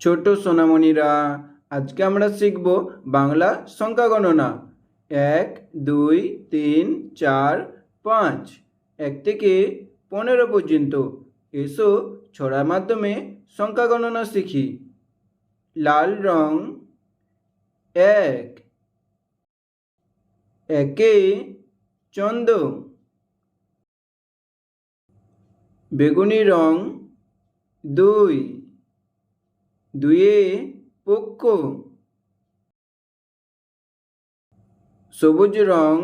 ছোট সোনামণিরা, আজকে আমরা শিখব বাংলা সংখ্যা গণনা। এক, দুই, তিন, চার, পাঁচ, এক থেকে পনেরো পর্যন্ত। এসো ছড়ার মাধ্যমে সংখ্যা গণনা শিখি। লাল রং এক। একে চন্দ। বেগুনি রং দুই। দুয়ে পক্ষ সবুজ রং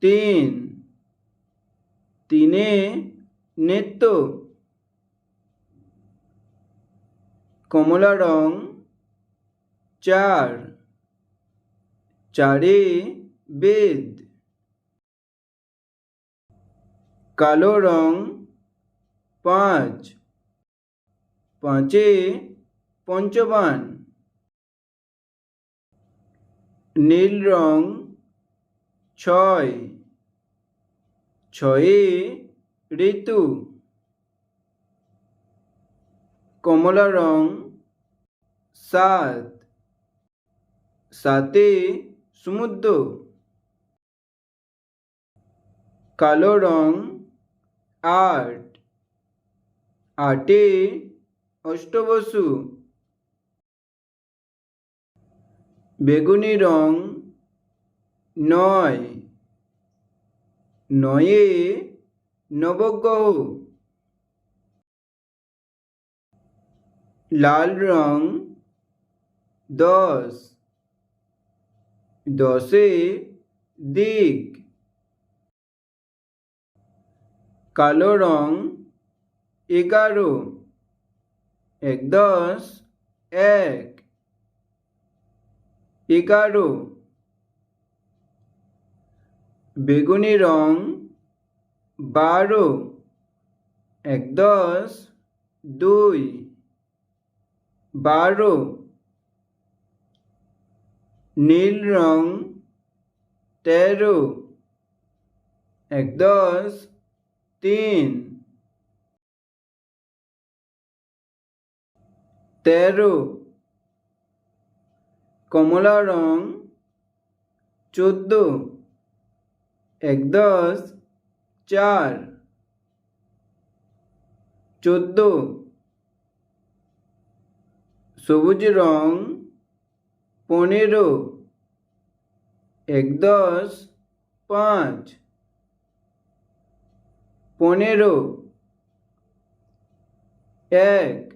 তিন। তিনে নেত্য। কমলা রং চার। চারে বেদ। কালো রং পাঁচ। পাঁচে পঞ্চবান। নীল রং ছয়। ছয়ে ঋতু। কমলা রং সাত। সাতে সমুদ্র। কালো রং আট। আটে অষ্টবসু। বেগুনি রং নয়। নয়ে নবগ্রহ। লাল রং দশ। দশে দিক কালো রং এগারো। এক দশ, এক, এগারো, বেগুনি রং, বারো, এক দশ, দুই, বারো, নীল রং, তেরো, এক দশ, তিন তেরো। কমলা রং, চোদ্দ। এক দশ, চার। চোদ্দ। সবুজ রং, পনেরো। এক দশ, পাঁচ। পনেরো। এক